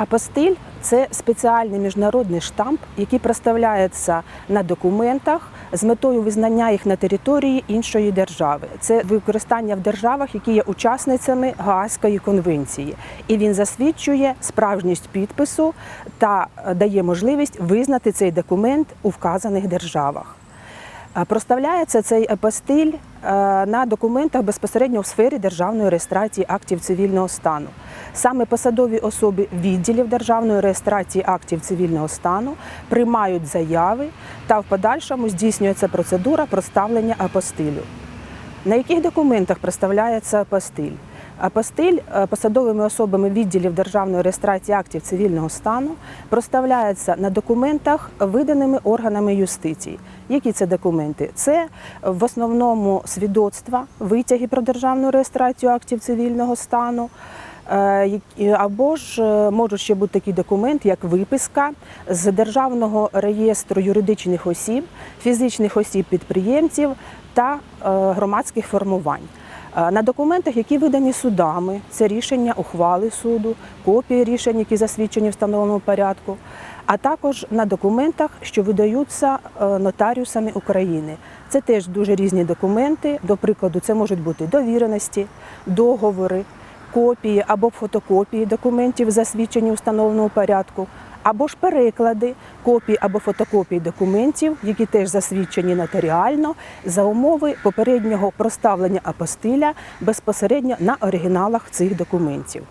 Апостиль це спеціальний міжнародний штамп, який проставляється на документах з метою визнання їх на території іншої держави. Це використання в державах, які є учасницями Гаазької конвенції, і він засвідчує справжність підпису та дає можливість визнати цей документ у вказаних державах. Проставляється цей апостиль е, на документах безпосередньо в сфері державної реєстрації актів цивільного стану. Саме посадові особи відділів державної реєстрації актів цивільного стану приймають заяви та в подальшому здійснюється процедура проставлення апостилю. На яких документах проставляється апостиль? Апостиль е, посадовими особами відділів державної реєстрації актів цивільного стану проставляється на документах, виданими органами юстиції. Які це документи? Це в основному свідоцтва, витяги про державну реєстрацію актів цивільного стану. е, Або ж е, можуть ще бути такий документ, як виписка з державного реєстру юридичних осіб, фізичних осіб підприємців та е, громадських формувань. Е, На документах, які видані судами, це рішення ухвали суду, копії рішень, які засвідчені в встановленому порядку, а також на документах, що видаються е, нотаріусами України. Це теж дуже різні документи. До прикладу, це можуть бути довіреності, договори, копії або фотокопії документів, засвідчені у встановленому порядку, або ж переклади копії або фотокопії документів, які теж засвідчені нотаріально за умови попереднього проставлення апостиля безпосередньо на оригіналах цих документів.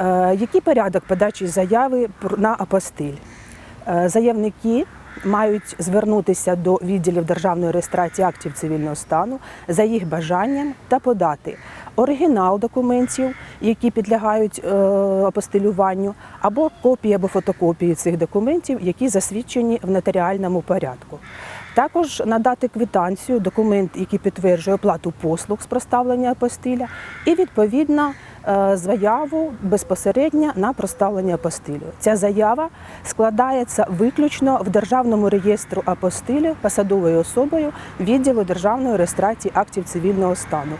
Е, Який порядок подачі заяви на апостиль? Е, Заявники мають звернутися до відділів державної реєстрації актів цивільного стану за їх бажанням та подати оригінал документів, які підлягають е, апостилюванню, або копії або фотокопії цих документів, які засвідчені в нотаріальному порядку. Також надати квитанцію, документ, який підтверджує оплату послуг з проставлення апостиля, і відповідно заяву безпосередньо на проставлення апостилю. Ця заява складається виключно в державному реєстру апостилю посадовою особою відділу державної реєстрації актів цивільного стану.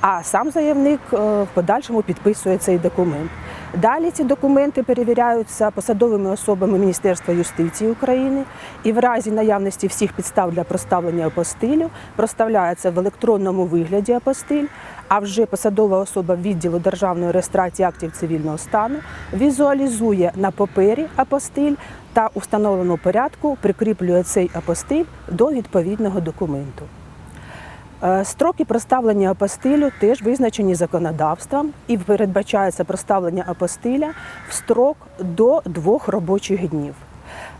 А сам заявник е, в подальшому підписує цей документ. Далі ці документи перевіряються посадовими особами Міністерства юстиції України і в разі наявності всіх підстав для проставлення апостилю проставляється в електронному вигляді апостиль, а вже посадова особа відділу державної реєстрації актів цивільного стану візуалізує на папері апостиль та у встановленому порядку прикріплює цей апостиль до відповідного документу. Е, Строки проставлення апостилю теж визначені законодавством і передбачається проставлення апостиля в строк до двох робочих днів.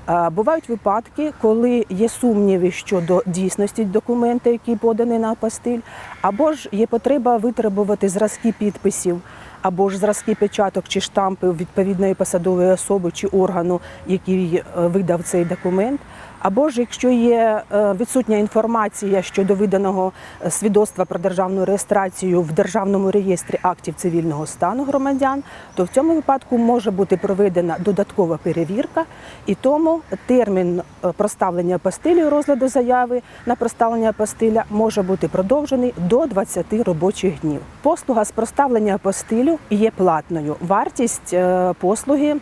Е, Бувають випадки, коли є сумніви щодо дійсності документа, який поданий на апостиль, або ж є потреба витребувати зразки підписів, або ж зразки печаток чи штампів відповідної посадової особи чи органу, який е, видав цей документ. Або ж якщо є е, відсутня інформація щодо виданого е, свідоцтва про державну реєстрацію в державному реєстрі актів цивільного стану громадян, то в цьому випадку може бути проведена додаткова перевірка, і тому термін е, проставлення апостилю і розгляду заяви на проставлення апостиля може бути продовжений до 20 робочих днів. Послуга з проставлення апостилю є платною. Вартість послуги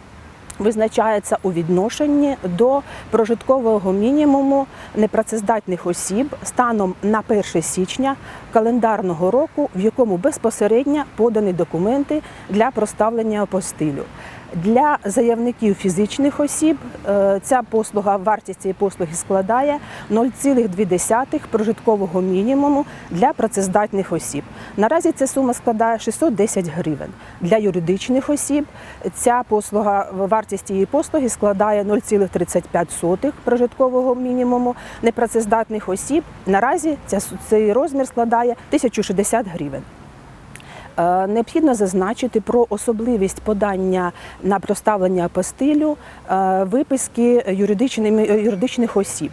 визначається у відношенні до прожиткового мінімуму непрацездатних осіб станом на 1 січня календарного року, в якому безпосередньо подані документи для проставлення апостилю. Для заявників фізичних осіб е, ця послуга, вартість цієї послуги складає 0,2 прожиткового мінімуму для працездатних осіб. Наразі ця сума складає 610 гривень. Для юридичних осіб ця послуга, вартість цієї послуги складає 0,35 прожиткового мінімуму непрацездатних осіб. Наразі ця, цей розмір складає 1060 гривень. Е, Необхідно зазначити про особливість подання на проставлення апостилю е, виписки юридичними юридичних осіб.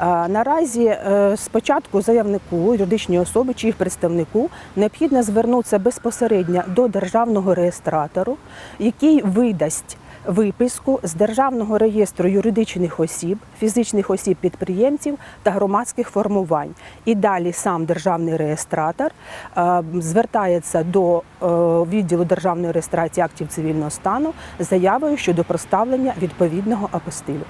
Е, Наразі е, спочатку заявнику юридичній особи чи їх представнику необхідно звернутися безпосередньо до державного реєстратору, який видасть виписку з державного реєстру юридичних осіб, фізичних осіб підприємців та громадських формувань. І далі сам державний реєстратор е, звертається до е, відділу державної реєстрації актів цивільного стану з заявою щодо проставлення відповідного апостилю.